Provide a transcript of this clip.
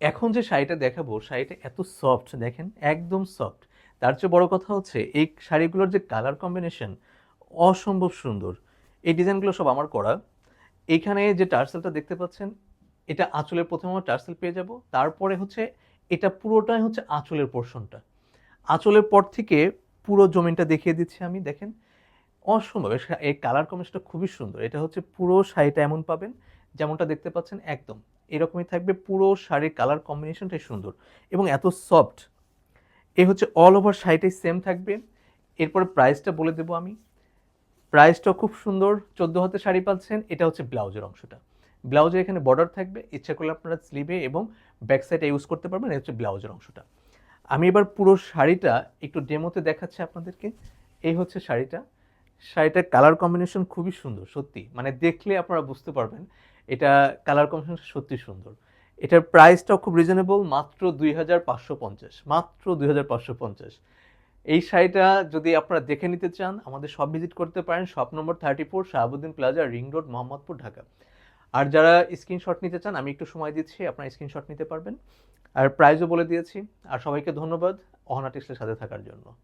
এখন যে শাড়িটা দেখাবো, শাড়িটা এত সফট দেখেন একদম সফট তার চেয়ে বড় কথা হচ্ছে, এই শাড়িগুলোর যে কালার কম্বিনেশন অসম্ভব সুন্দর। এই ডিজাইনগুলো সব আমার করা। এখানে যে টার্সেলটা দেখতে পাচ্ছেন, এটা আঁচলের প্রথমে আমরা টার্সেল পেয়ে যাব। তারপরে হচ্ছে, এটা পুরোটাই হচ্ছে আঁচলের পোর্শনটা আঁচলের পর থেকে পুরো জমিনটা দেখিয়ে দিচ্ছি আমি, দেখেন। অসম্ভব এই কালার কম্বিনেশনটা খুবই সুন্দর। এটা হচ্ছে পুরো শাড়িটা এমন পাবেন, যেমনটা দেখতে পাচ্ছেন, একদম। এরকমই থাকবে, পুরো শাড়ির কালার কম্বিনেশনটাই সুন্দর এবং এত সফট এ হচ্ছে অল ওভার শাড়িটাই সেম থাকবে। এরপর প্রাইসটা বলে দেবো আমি। প্রাইসটা খুব সুন্দর, চোদ্দ হাতে শাড়ি পাচ্ছেন, এটা হচ্ছে ব্লাউজের অংশটা। ব্লাউজের এখানে বর্ডার থাকবে, ইচ্ছা করলে আপনারা স্লিভে এবং ব্যাক সাইডে ইউজ করতে পারবেন, এটা হচ্ছে ব্লাউজের অংশটা। আমি এবার পুরো শাড়িটা একটু ডেমোতে দেখাচ্ছি আপনাদেরকে। এই হচ্ছে শাড়িটা। শাড়িটার কালার কম্বিনেশন খুবই সুন্দর, সত্যি। মানে দেখলে আপনারা বুঝতে পারবেন, এটা কালার কম্বিনেশন সত্যি সুন্দর। এটার প্রাইসটাও খুব রিজনেবল মাত্র দুই হাজার পাঁচশো পঞ্চাশ, মাত্র দুই হাজার পাঁচশো পঞ্চাশ। এই শাড়িটা যদি আপনারা দেখে নিতে চান, আমাদের সব ভিজিট করতে পারেন shop number thirty four Shahabuddin plaza ring road Mohammadpur, Dhaka. আর যারা স্ক্রিনশট নিতে চান, আমি একটু সময় দিচ্ছি, আপনারা স্ক্রিনশট নিতে পারবেন। আর প্রাইজও বলে দিয়েছি। আর সবাইকে ধন্যবাদ, অহনা টেক্সটের সাথে থাকার জন্য।